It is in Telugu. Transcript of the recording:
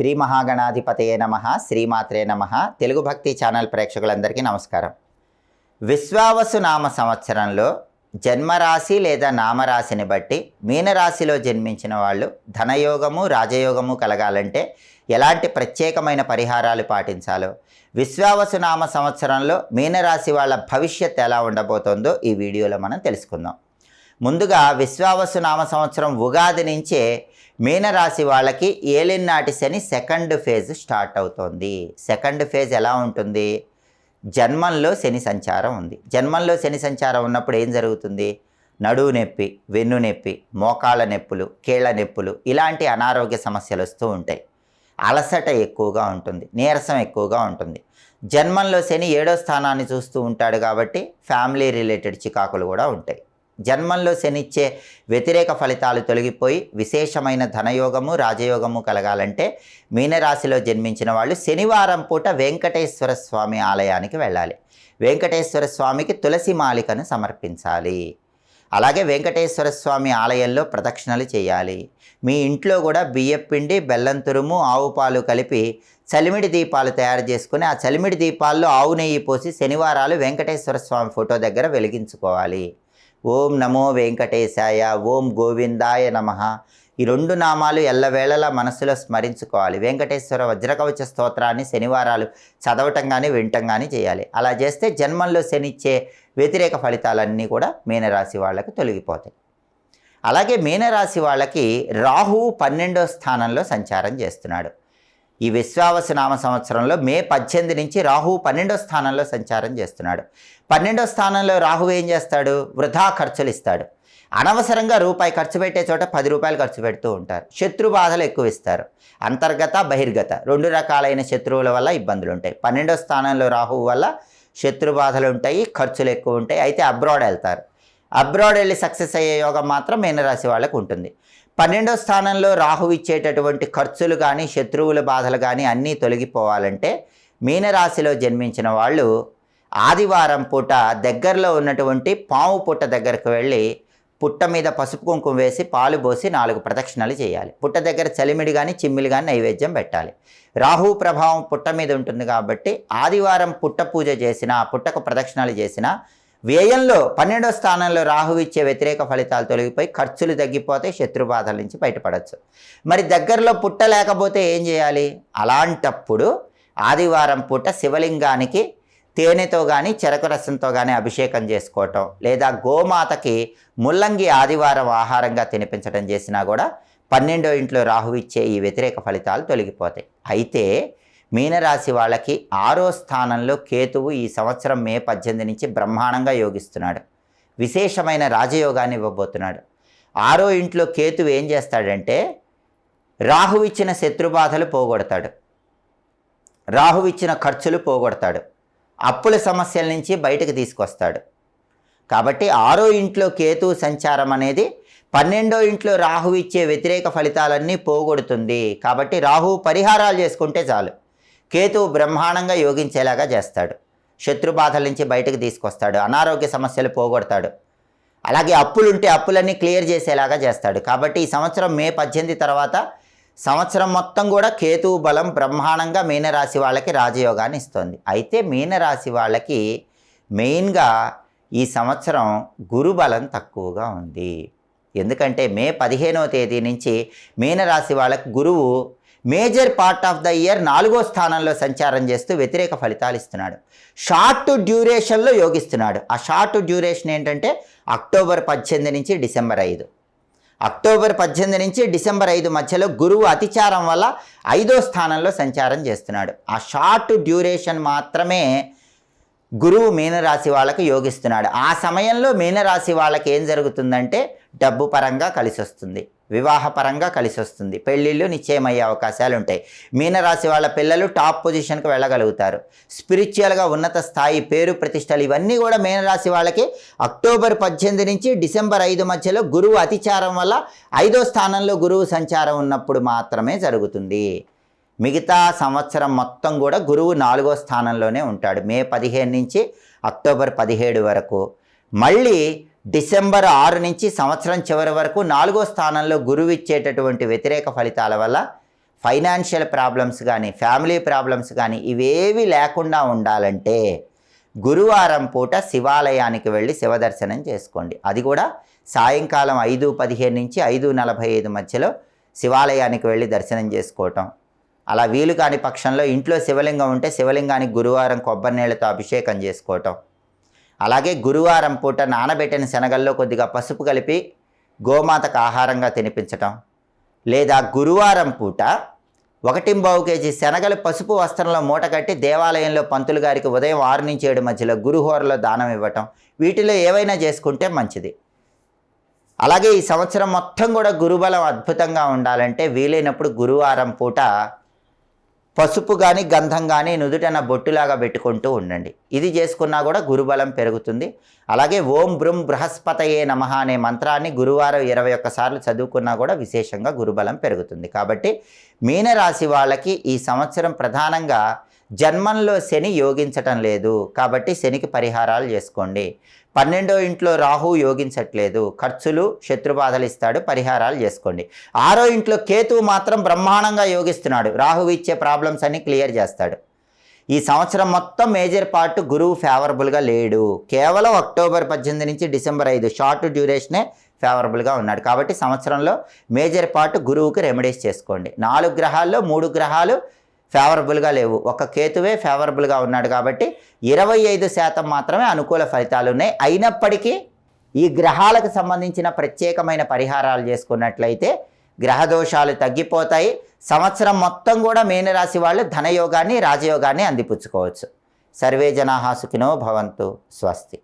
శ్రీ మహాగణాధిపతయే నమ శ్రీమాత్రే నమ. తెలుగు భక్తి ఛానల్ ప్రేక్షకులందరికీ నమస్కారం. విశ్వావసు నామ సంవత్సరంలో జన్మరాశి లేదా నామరాశిని బట్టి మీనరాశిలో జన్మించిన వాళ్ళు ధనయోగము రాజయోగము కలగాలంటే ఎలాంటి ప్రత్యేకమైన పరిహారాలు పాటించాలో విశ్వావసు నామ సంవత్సరంలో మీనరాశి వాళ్ళ భవిష్యత్ ఎలా ఉండబోతోందో ఈ వీడియోలో మనం తెలుసుకుందాం. ముందుగా విశ్వావసు నామ సంవత్సరం ఉగాది నుంచే మీనరాశి వాళ్ళకి ఏలినాటి శని సెకండ్ ఫేజ్ స్టార్ట్ అవుతోంది. సెకండ్ ఫేజ్ ఎలా ఉంటుంది? జన్మంలో శని సంచారం ఉంది. జన్మంలో శని సంచారం ఉన్నప్పుడు ఏం జరుగుతుంది? నడువు నొప్పి వెన్ను నొప్పి మోకాళ్ళ నొప్పులు కీళ్ళ నొప్పులు ఇలాంటి అనారోగ్య సమస్యలు వస్తూ ఉంటాయి. అలసట ఎక్కువగా ఉంటుంది. నీరసం ఎక్కువగా ఉంటుంది. జన్మంలో శని ఏడో స్థానాన్ని చూస్తూ ఉంటాడు కాబట్టి ఫ్యామిలీ రిలేటెడ్ చికాకులు కూడా ఉంటాయి. జన్మంలో శనిచ్చే వ్యతిరేక ఫలితాలు తొలగిపోయి విశేషమైన ధనయోగము రాజయోగము కలగాలంటే మీనరాశిలో జన్మించిన వాళ్ళు శనివారం పూట వెంకటేశ్వర స్వామి ఆలయానికి వెళ్ళాలి. వెంకటేశ్వర స్వామికి తులసి మాలికను సమర్పించాలి. అలాగే వెంకటేశ్వర స్వామి ఆలయంలో ప్రదక్షిణలు చేయాలి. మీ ఇంట్లో కూడా బియ్యపిండి బెల్లం తురుము ఆవు పాలు కలిపి చలిమిడి దీపాలు తయారు చేసుకుని ఆ చలిమిడి దీపాల్లో ఆవు నెయ్యి పోసి శనివారాలు వెంకటేశ్వర స్వామి ఫోటో దగ్గర వెలిగించుకోవాలి. ఓం నమో వెంకటేశాయ ఓం గోవిందాయ నమ. ఈ రెండు నామాలు ఎల్లవేళలా మనసులో స్మరించుకోవాలి. వెంకటేశ్వర వజ్రకవచ స్తోత్రాన్ని శనివారాలు చదవటం కానీ వినటం కానీ చేయాలి. అలా చేస్తే జన్మంలో శనిచ్చే వ్యతిరేక ఫలితాలన్నీ కూడా మీనరాశి వాళ్ళకి తొలగిపోతాయి. అలాగే మీనరాశి వాళ్ళకి రాహువు పన్నెండో స్థానంలో సంచారం చేస్తున్నాడు. ఈ విశ్వావస నామ సంవత్సరంలో మే పద్దెనిమిది నుంచి రాహు పన్నెండో స్థానంలో సంచారం చేస్తున్నాడు. పన్నెండో స్థానంలో రాహు ఏం చేస్తాడు? వృధా ఖర్చులు ఇస్తాడు. అనవసరంగా రూపాయి ఖర్చు పెట్టే చోట పది రూపాయలు ఖర్చు పెడుతూ ఉంటారు. శత్రు బాధలు ఎక్కువ ఇస్తారు అంతర్గత బహిర్గత రెండు రకాలైన శత్రువుల వల్ల ఇబ్బందులు ఉంటాయి. పన్నెండో స్థానంలో రాహువు వల్ల శత్రు బాధలు ఉంటాయి ఖర్చులు ఎక్కువ ఉంటాయి. అయితే అబ్రాడ్ వెళ్తారు. అబ్రాడ్ వెళ్ళి సక్సెస్ అయ్యే యోగం మాత్రం మీనరాశి వాళ్ళకు ఉంటుంది. పన్నెండో స్థానంలో రాహు ఇచ్చేటటువంటి ఖర్చులు కానీ శత్రువుల బాధలు కానీ అన్నీ తొలగిపోవాలంటే మీనరాశిలో జన్మించిన వాళ్ళు ఆదివారం పూట దగ్గరలో ఉన్నటువంటి పాము పుట్ట దగ్గరకు వెళ్ళి పుట్ట మీద పసుపు కుంకుమ వేసి పాలు పోసి నాలుగు ప్రదక్షిణలు చేయాలి. పుట్ట దగ్గర చలిమిడి కానీ చిమ్మిలి కానీ నైవేద్యం పెట్టాలి. రాహు ప్రభావం పుట్ట మీద ఉంటుంది కాబట్టి ఆదివారం పుట్ట పూజ చేసిన పుట్టకు ప్రదక్షిణాలు చేసిన వ్యయంలో పన్నెండో స్థానంలో రాహు ఇచ్చే వ్యతిరేక ఫలితాలు తొలగిపోయి ఖర్చులు తగ్గిపోతే శత్రుబాధల నుంచి బయటపడవచ్చు మరి దగ్గరలో పుట్ట లేకపోతే ఏం చేయాలి? అలాంటప్పుడు ఆదివారం పూట శివలింగానికి తేనెతో కానీ చెరకు రసంతో కానీ అభిషేకం చేసుకోవటం లేదా గోమాతకి ముల్లంగి ఆదివారం ఆహారంగా తినిపించడం చేసినా కూడా పన్నెండో ఇంట్లో రాహు ఇచ్చే ఈ వ్యతిరేక ఫలితాలు తొలగిపోతాయి. అయితే మీనరాశి వాళ్ళకి ఆరో స్థానంలో కేతువు ఈ సంవత్సరం మే పద్దెనిమిది నుంచి బ్రహ్మాండంగా యోగిస్తున్నాడు. విశేషమైన రాజయోగాన్ని ఇవ్వబోతున్నాడు. ఆరో ఇంట్లో కేతువు ఏం చేస్తాడంటే రాహు ఇచ్చిన శత్రుబాధలు పోగొడతాడు. రాహు ఇచ్చిన ఖర్చులు పోగొడతాడు. అప్పుల సమస్యల నుంచి బయటకు తీసుకొస్తాడు. కాబట్టి ఆరో ఇంట్లో కేతు సంచారం అనేది పన్నెండో ఇంట్లో రాహు ఇచ్చే వ్యతిరేక ఫలితాలన్నీ పోగొడుతుంది. కాబట్టి రాహు పరిహారాలు చేసుకుంటే చాలు. కేతువు బ్రహ్మాండంగా యోగించేలాగా చేస్తాడు. శత్రు బాధల నుంచి బయటకు తీసుకొస్తాడు. అనారోగ్య సమస్యలు పోగొడతాడు. అలాగే అప్పులుంటే అప్పులన్నీ క్లియర్ చేసేలాగా చేస్తాడు. కాబట్టి ఈ సంవత్సరం మే పద్దెనిమిది తర్వాత సంవత్సరం మొత్తం కూడా కేతువు బలం బ్రహ్మాండంగా మీనరాశి వాళ్ళకి రాజయోగాన్ని ఇస్తుంది. అయితే మీనరాశి వాళ్ళకి మెయిన్గా ఈ సంవత్సరం గురుబలం తక్కువగా ఉంది. ఎందుకంటే మే పదిహేనవ తేదీ నుంచి మీనరాశి వాళ్ళకి గురువు major part of the year నాలుగో స్థానంలో సంచారం చేస్తూ వ్యతిరేక ఫలితాలు ఇస్తున్నాడు. షార్ట్ డ్యూరేషన్లో యోగిస్తున్నాడు. ఆ షార్ట్ డ్యూరేషన్ ఏంటంటే అక్టోబర్ పద్దెనిమిది నుంచి డిసెంబర్ ఐదు. అక్టోబర్ పద్దెనిమిది నుంచి డిసెంబర్ ఐదు మధ్యలో గురువు అతిచారం వల్ల ఐదో స్థానంలో సంచారం చేస్తున్నాడు. ఆ షార్ట్ డ్యూరేషన్ మాత్రమే గురువు మీనరాశి వాళ్ళకు యోగిస్తున్నాడు. ఆ సమయంలో మీనరాశి వాళ్ళకి ఏం జరుగుతుందంటే డబ్బు పరంగా కలిసి వస్తుంది వివాహ పరంగా కలిసి వస్తుంది పెళ్ళిళ్ళు నిశ్చయమయ్యే అవకాశాలు ఉంటాయి. మీనరాశి వాళ్ళ పిల్లలు టాప్ పొజిషన్కి వెళ్ళగలుగుతారు. స్పిరిచువల్గా ఉన్నత స్థాయి పేరు ప్రతిష్టలు ఇవన్నీ కూడా మీనరాశి వాళ్ళకి అక్టోబర్ పద్దెనిమిది నుంచి డిసెంబర్ ఐదు మధ్యలో గురువు అతిచారం వల్ల ఐదో స్థానంలో గురువు సంచారం ఉన్నప్పుడు మాత్రమే జరుగుతుంది. మిగతా సంవత్సరం మొత్తం కూడా గురువు నాలుగో స్థానంలోనే ఉంటాడు. మే పదిహేను నుంచి అక్టోబర్ పదిహేడు వరకు. మళ్ళీ డిసెంబర్ ఆరు నుంచి సంవత్సరం చివరి వరకు నాలుగో స్థానంలో గురువు ఇచ్చేటటువంటి వ్యతిరేక ఫలితాల వల్ల ఫైనాన్షియల్ ప్రాబ్లమ్స్ కానీ ఫ్యామిలీ ప్రాబ్లమ్స్ కానీ ఇవేవి లేకుండా ఉండాలంటే గురువారం పూట శివాలయానికి వెళ్ళి శివదర్శనం చేసుకోండి. అది కూడా సాయంకాలం ఐదు పదిహేను నుంచి ఐదు నలభై ఐదు మధ్యలో శివాలయానికి వెళ్ళి దర్శనం చేసుకోవటం. అలా వీలు కాని పక్షంలో ఇంట్లో శివలింగం ఉంటే శివలింగానికి గురువారం కొబ్బరి నీళ్ళతో అభిషేకం చేసుకోవటం. అలాగే గురువారం పూట నానబెట్టిన శనగల్లో కొద్దిగా పసుపు కలిపి గోమాతకు ఆహారంగా తినిపించటం. లేదా గురువారం పూట ఒకటింబావు కేజీ శనగలు పసుపు వస్త్రంలో మూట కట్టి దేవాలయంలో పంతులు గారికి ఉదయం ఆరు నుంచి ఏడు మధ్యలో గురుహోరలో దానం ఇవ్వటం. వీటిలో ఏవైనా చేసుకుంటే మంచిది. అలాగే ఈ సంవత్సరం మొత్తం కూడా గురుబలం అద్భుతంగా ఉండాలంటే వీలైనప్పుడు గురువారం పూట పసుపు కానీ గంధం కానీ నుదుటన బొట్టులాగా పెట్టుకుంటూ ఉండండి. ఇది చేసుకున్నా కూడా గురుబలం పెరుగుతుంది. అలాగే ఓం బృం బృహస్పతయే నమ అనే మంత్రాన్ని గురువారం ఇరవై ఒక్కసార్లు చదువుకున్నా కూడా విశేషంగా గురుబలం పెరుగుతుంది. కాబట్టి మీనరాశి వాళ్ళకి ఈ సంవత్సరం ప్రధానంగా జన్మంలో శని యోగించటం లేదు. కాబట్టి శనికి పరిహారాలు చేసుకోండి. పన్నెండో ఇంట్లో రాహు యోగించట్లేదు. ఖర్చులు శత్రుబాధలు ఇస్తాడు. పరిహారాలు చేసుకోండి. ఆరో ఇంట్లో కేతువు మాత్రం బ్రహ్మాండంగా యోగిస్తున్నాడు. రాహు ఇచ్చే ప్రాబ్లమ్స్ అన్ని క్లియర్ చేస్తాడు. ఈ సంవత్సరం మొత్తం మేజర్ పార్ట్ గురువు ఫేవరబుల్గా లేడు. కేవలం అక్టోబర్ పద్దెనిమిది నుంచి డిసెంబర్ ఐదు షార్ట్ డ్యూరేషనే ఫేవరబుల్గా ఉన్నాడు. కాబట్టి సంవత్సరంలో మేజర్ పార్ట్ గురువుకి రెమెడీస్ చేసుకోండి. నాలుగు గ్రహాల్లో మూడు గ్రహాలు ఫేవరబుల్గా లేవు. ఒక కేతువే ఫేవరబుల్గా ఉన్నాడు కాబట్టి ఇరవై ఐదు శాతం మాత్రమే అనుకూల ఫలితాలు ఉన్నాయి. అయినప్పటికీ ఈ గ్రహాలకు సంబంధించిన ప్రత్యేకమైన పరిహారాలు చేసుకున్నట్లయితే గ్రహదోషాలు తగ్గిపోతాయి. సంవత్సరం మొత్తం కూడా మీనరాశి వాళ్ళు ధనయోగాన్ని రాజయోగాన్ని అందిపుచ్చుకోవచ్చు. సర్వే జనాహా సుఖినో భవంతు స్వస్తి.